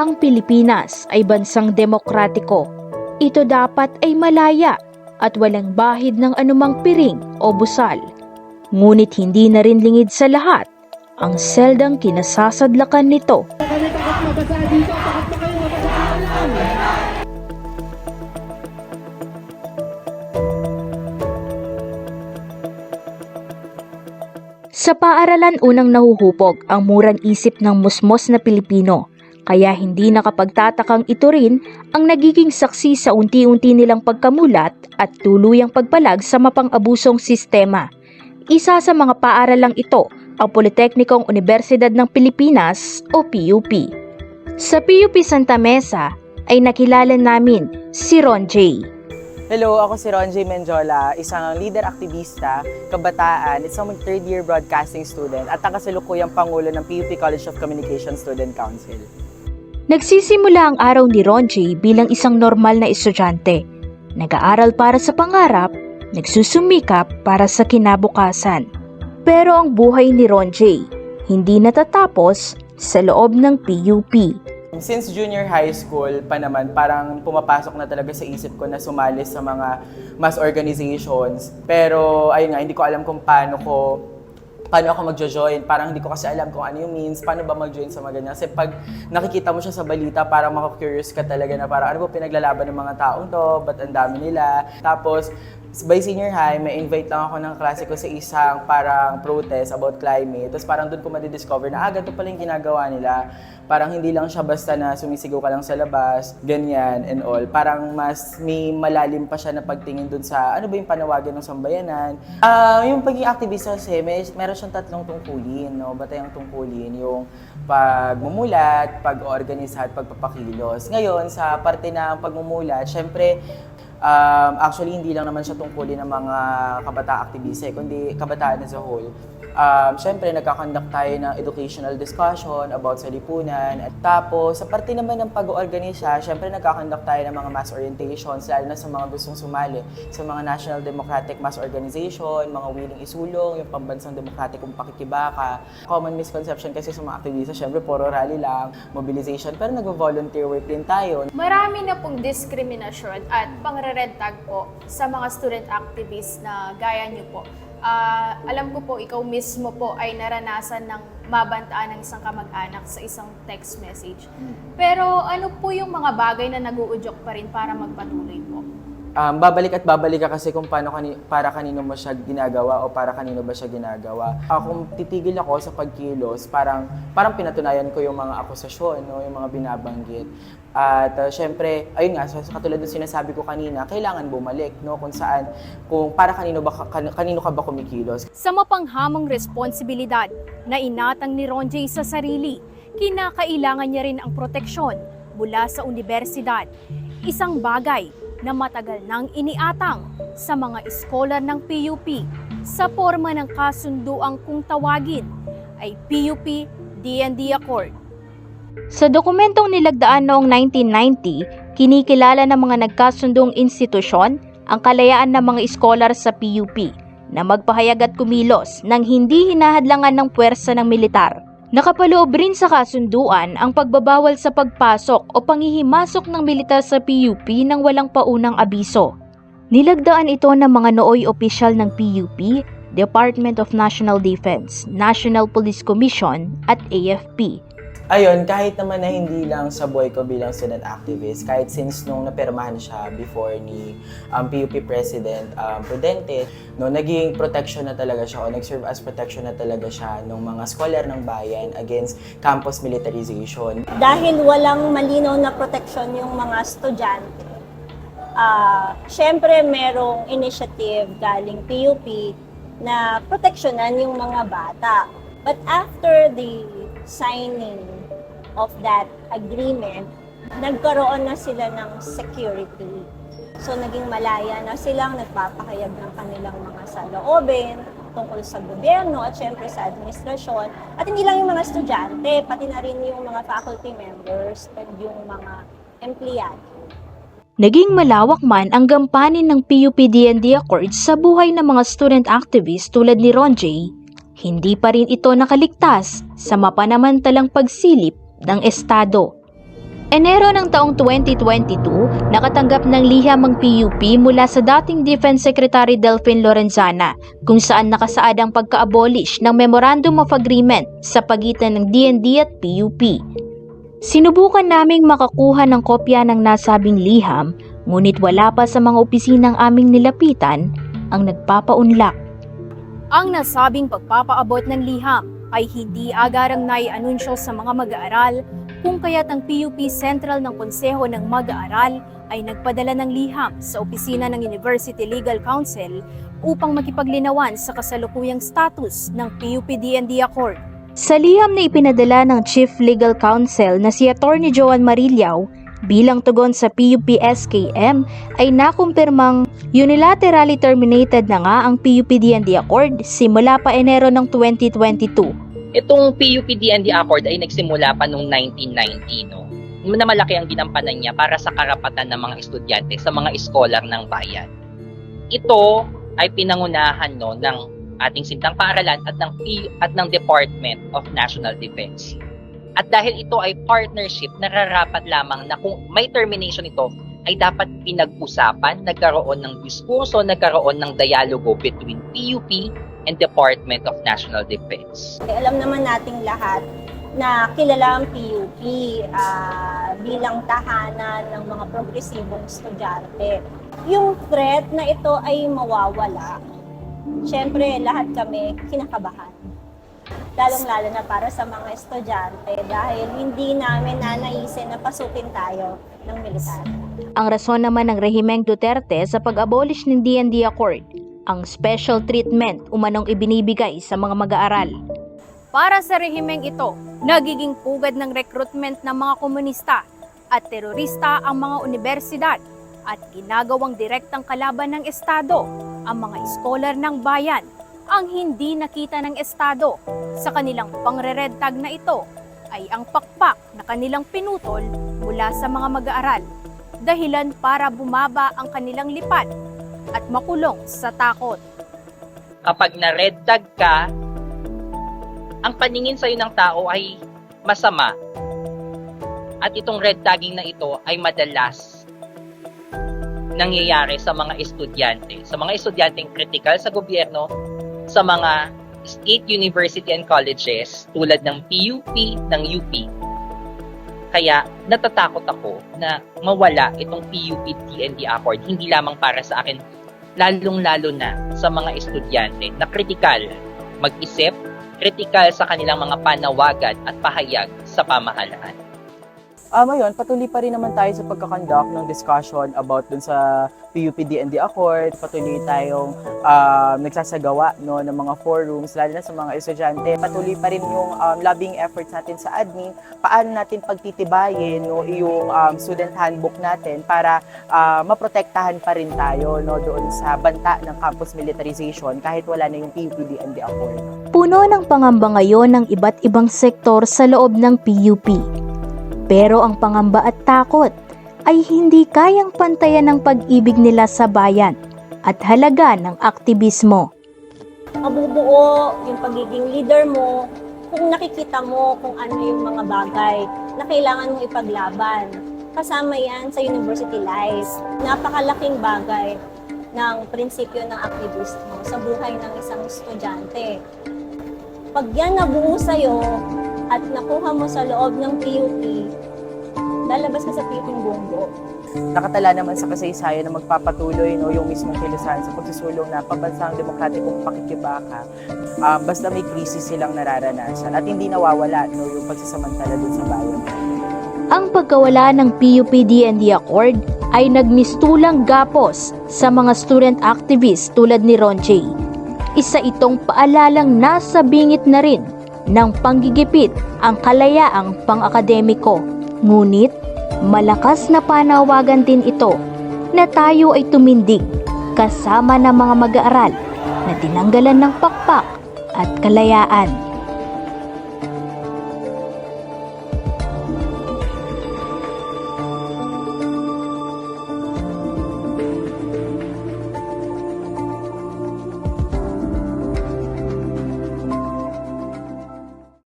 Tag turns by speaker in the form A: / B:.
A: Ang Pilipinas ay bansang demokratiko. Ito dapat ay malaya at walang bahid ng anumang piring o busal. Ngunit hindi na rin lingid sa lahat ang seldang kinasasadlakan nito. Sa paaralan unang nahuhupog ang murang isip ng musmos na Pilipino, kaya hindi nakapagtatakang ito rin ang nagiging saksi sa unti-unti nilang pagkamulat at tuluyang pagpalag sa mapang-abusong sistema. Isa sa mga paaralang ito ang Politeknikong Universidad ng Pilipinas o PUP. Sa PUP Santa Mesa ay nakilala namin si Ron J.
B: Hello, ako si Ronjay Menjola, isang leader aktivista, kabataan, isang third year broadcasting student at ang kasalukuyang pangulo ng PUP College of Communication Student Council.
A: Nagsisimula ang araw ni Ron J bilang isang normal na estudyante. Nag-aaral para sa pangarap, nagsusumikap para sa kinabukasan. Pero ang buhay ni Ron J hindi natatapos sa loob ng PUP.
B: Since junior high school pa naman, parang pumapasok na talaga sa isip ko na sumali sa mga mass organizations. Pero ayun nga, hindi ko alam kung paano ko paano ako magjo-join. Parang hindi ko kasi alam kung ano yung means, paano ba mag-join sa mga ganyan. Kasi pag nakikita mo siya sa balita, parang maka-curious ka talaga na parang ano ba pinaglalaban ng mga taong to, ba't ang dami nila. Tapos, by senior high, may invite lang ako ng klase ko sa isang parang protest about climate. Tapos parang doon ko madidiscover na, ah, ganito pala yung ginagawa nila. Parang hindi lang siya basta na sumisigaw ka lang sa labas, ganyan and all. Parang mas may malalim pa siya na pagtingin doon sa ano ba yung panawagan ng sambayanan. Ah, yung pagiging activist kasi, may, meron siyang tatlong tungkulin, no? Batayang tungkulin, yung pagmumulat, pag-organisa at pagpapakilos. Ngayon, sa parte ng pagmumulat, syempre, Um, actually, hindi lang naman siya tungkulin ng mga kabata aktivista, kundi kabataan as a whole. Um, Siyempre, nagkakonduct tayo ng educational discussion about sa lipunan. At tapos, sa parte naman ng pag-oorganisa, siyempre nagkakonduct tayo ng mga mass orientations, lalo na sa mga gustong sumali sa mga National Democratic Mass Organization, mga willing isulong, yung pambansang demokratikong pakikibaka. Common misconception kasi sa mga aktivista, siyempre, puro rally lang, mobilization, pero nag-volunteer work din tayo.
C: Marami na pong diskriminasyon at pangre-red tag po sa mga student activists na gaya niyo po. Ah, alam ko po, ikaw mismo po ay naranasan ng mabantaan ng isang kamag-anak sa isang text message. Pero ano po yung mga bagay na nag-uudyok pa rin para magpatuloy po?
B: Um, babalik at babalik ka kasi kung paano kani, para kanino mo siya ginagawa o para kanino ba siya ginagawa. Uh, kung titigil ako sa pagkilos, parang parang pinatunayan ko yung mga akusasyon, no, yung mga binabanggit. At uh, syempre, ayun nga, sa katulad ng sinasabi ko kanina, kailangan bumalik, no, kung saan, kung para kanino ba ka- kan- kanino ka ba kumikilos.
C: Sa mapanghamong responsibilidad na inatang ni Ronjay sa sarili, kinakailangan niya rin ang proteksyon mula sa universidad. Isang bagay na matagal nang iniatang sa mga iskolar ng PUP sa forma ng kasunduang kung tawagin ay PUP DND Accord.
A: Sa dokumentong nilagdaan noong 1990, kinikilala ng mga nagkasundong institusyon ang kalayaan ng mga iskolar sa PUP na magpahayag at kumilos nang hindi hinahadlangan ng puwersa ng militar. Nakapaloob rin sa kasunduan ang pagbabawal sa pagpasok o panghihimasok ng militar sa PUP nang walang paunang abiso. Nilagdaan ito ng mga nooy opisyal ng PUP, Department of National Defense, National Police Commission at AFP.
B: Ayun, kahit naman na hindi lang sa buhay ko bilang student activist, kahit since nung napirmahan siya before ni um, PUP President um, Prudente, no, naging protection na talaga siya o nag-serve as protection na talaga siya ng mga scholar ng bayan against campus militarization.
D: dahil walang malinaw na protection yung mga estudyante, ah syempre merong initiative galing PUP na proteksyonan yung mga bata. But after the signing of that agreement, nagkaroon na sila ng security. So naging malaya na silang nagpapakayag ng kanilang mga saloobin tungkol sa gobyerno at syempre sa administrasyon. At hindi lang yung mga estudyante, pati na rin yung mga faculty members at yung mga empleyado.
A: Naging malawak man ang gampanin ng PUP-DND Accord sa buhay ng mga student activists tulad ni Ron J, hindi pa rin ito nakaligtas sa mapanamantalang pagsilip ng Estado. Enero ng taong 2022, nakatanggap ng liham ang PUP mula sa dating Defense Secretary Delphine Lorenzana kung saan nakasaad ang pagka-abolish ng Memorandum of Agreement sa pagitan ng DND at PUP. Sinubukan naming makakuha ng kopya ng nasabing liham ngunit wala pa sa mga opisinang aming nilapitan ang nagpapaunlak.
C: Ang nasabing pagpapaabot ng liham ay hindi agarang naianunsyo sa mga mag-aaral kung kaya't ang PUP Central ng Konseho ng Mag-aaral ay nagpadala ng liham sa opisina ng University Legal Counsel upang makipaglinawan sa kasalukuyang status ng PUP-DND Accord.
A: Sa liham na ipinadala ng Chief Legal Counsel na si Attorney Joan Marillaw, bilang tugon sa PUP-SKM ay nakumpirmang unilaterally terminated na nga ang PUP-DND Accord simula pa Enero ng 2022.
E: Itong PUP-DND Accord ay nagsimula pa noong 1990, no? Na malaki ang ginampanan niya para sa karapatan ng mga estudyante sa mga scholar ng bayan. Ito ay pinangunahan no ng ating sintang paaralan at ng at ng Department of National Defense. At dahil ito ay partnership, nararapat lamang na kung may termination ito, ay dapat pinag-usapan, nagkaroon ng diskurso, nagkaroon ng dialogo between PUP and Department of National Defense.
D: Eh, alam naman nating lahat na kilala ang PUP ah, bilang tahanan ng mga progresibong estudyante. Yung threat na ito ay mawawala, syempre lahat kami kinakabahan. Lalong-lalo na para sa mga estudyante dahil hindi namin nanaisin na pasukin tayo ng militar.
A: Ang rason naman ng rehimeng Duterte sa pag-abolish ng DND Accord, ang special treatment umanong ibinibigay sa mga mag-aaral.
C: Para sa rehimeng ito, nagiging pugad ng recruitment ng mga komunista at terorista ang mga universidad at ginagawang direktang kalaban ng Estado ang mga iskolar ng bayan ang hindi nakita ng Estado sa kanilang pangre-red tag na ito ay ang pakpak na kanilang pinutol mula sa mga mag-aaral dahilan para bumaba ang kanilang lipat at makulong sa takot.
E: Kapag na-red tag ka, ang paningin sa'yo ng tao ay masama. At itong red tagging na ito ay madalas nangyayari sa mga estudyante. Sa mga estudyanteng critical sa gobyerno, sa mga state university and colleges tulad ng PUP, ng UP. Kaya natatakot ako na mawala itong PUP-TND Accord, hindi lamang para sa akin, lalong-lalo na sa mga estudyante na critical mag-isip, critical sa kanilang mga panawagan at pahayag sa pamahalaan.
B: Ah, ngayon, patuloy pa rin naman tayo sa pagkakandak ng discussion about dun sa PUP-DND Accord. Patuloy tayong ah, nagsasagawa no, ng mga forums, lalo na sa mga estudyante. Patuloy pa rin yung um, lobbying efforts natin sa admin. Paano natin pagtitibayin no, yung um, student handbook natin para ah, maprotektahan pa rin tayo no, doon sa banta ng campus militarization kahit wala na yung PUP-DND Accord.
A: Puno ng pangamba ngayon ng iba't ibang sektor sa loob ng PUP. Pero ang pangamba at takot ay hindi kayang pantayan ng pag-ibig nila sa bayan at halaga ng aktivismo.
D: mabubuo yung pagiging leader mo kung nakikita mo kung ano yung mga bagay na kailangan mong ipaglaban. Kasama yan sa university life. Napakalaking bagay ng prinsipyo ng aktivismo sa buhay ng isang estudyante. Pag yan nabuo sa'yo at nakuha mo sa loob ng PUP, lalabas ka sa PUP ng buong buo.
B: nakatala naman sa kasaysayan na magpapatuloy no, yung mismong kilusan sa pagsusulong na pambansang demokratikong pakikibaka ah, basta may krisis silang nararanasan at hindi nawawala no, yung pagsasamantala dun sa bayan.
A: Ang pagkawala ng PUP-DND Accord ay nagmistulang gapos sa mga student activists tulad ni Ron J. Isa itong paalalang nasa bingit na rin ng panggigipit ang kalayaang pang-akademiko. Ngunit malakas na panawagan din ito na tayo ay tumindig kasama ng mga mag-aaral na tinanggalan ng pakpak at kalayaan.